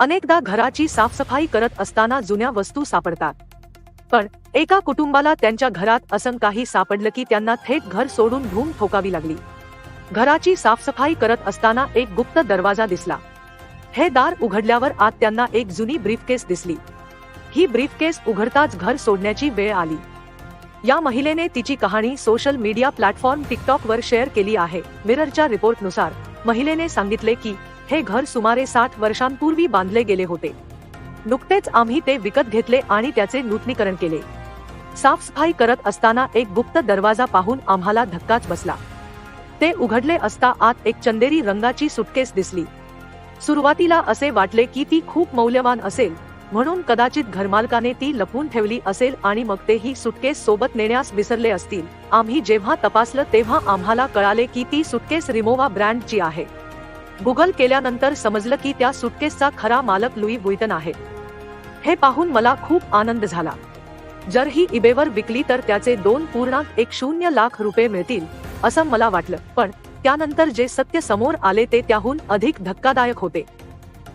अनेकदा घराची साफसफाई करत असताना जुन्या वस्तू सापडतात. पण एका कुटुंबाला त्यांच्या घरात असं काही सापडलं की त्यांना थेट घर सोडून धूम ठोकावी लागली. घराची साफसफाई करत असताना एक गुप्त दरवाजा दिसला. हे दार उघडल्यावर आत त्यांना एक जुनी ब्रीफकेस दिसली. ही ब्रीफकेस उघडताच घर सोडण्याची वेळ आली. या महिलेने तिची कहाणी सोशल मीडिया प्लॅटफॉर्म टिकटॉक वर शेअर केली आहे. मिररच्या रिपोर्टनुसार महिलेने सांगितले की हे घर सुमारे साठ वर्षांपूर्वी बांधले गेले होते. नुकतेच आम्ही ते विकत घेतले आणि त्याचे नूतनीकरण केले. साफसफाई करत असताना एक गुप्त दरवाजा पाहून आम्हाला धक्काच बसला. ते उघडले असता आत एक चंदेरी रंगाची सुटकेस दिसली. सुरुवातीला असे वाटले की ती खूप मौल्यवान असेल म्हणून कदाचित घरमालकाने ती लपवून ठेवली असेल आणि मग ते ही सुटकेस सोबत नेण्यास विसरले असतील. आम्ही जेव्हा तपासलं तेव्हा आम्हाला कळाले की ती सुटकेस रिमोवा ब्रँडची आहे. गुगल केल्यानंतर समजलं की त्या सुटकेसचा खरा मालक लुई बुईटन आहे. हे पाहून मला खूप आनंद झाला. जर ही इबेवर विकली तर त्याचे दोन पूर्णांक एक शून्य लाख रुपये मिळतील असं मला वाटलं. पण त्यानंतर जे सत्य समोर आले ते त्याहून अधिक धक्कादायक होते.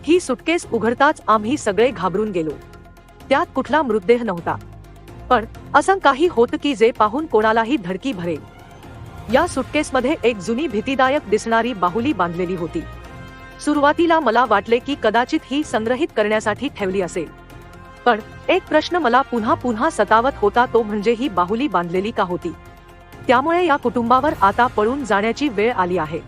ही सुटकेस उघडताच आम्ही सगळे घाबरून गेलो. त्यात कुठला मृतदेह नव्हता. पण असं काही होतं की जे पाहून कोणालाही धडकी भरेल. या सुटकेसमध्ये एक जुनी भीतीदायक दिसणारी बाहुली बांधलेली होती. सुरुवातीला मला वाटले की कदाचित ही संग्रहित करण्यासाठी ठेवली असेल. पण एक प्रश्न मला पुन्हा पुन्हा सतावत होता तो म्हणजे ही बाहुली बांधलेली का होती? त्यामुळे या कुटुंबावर आता पळून जाण्याची वेळ आली आहे.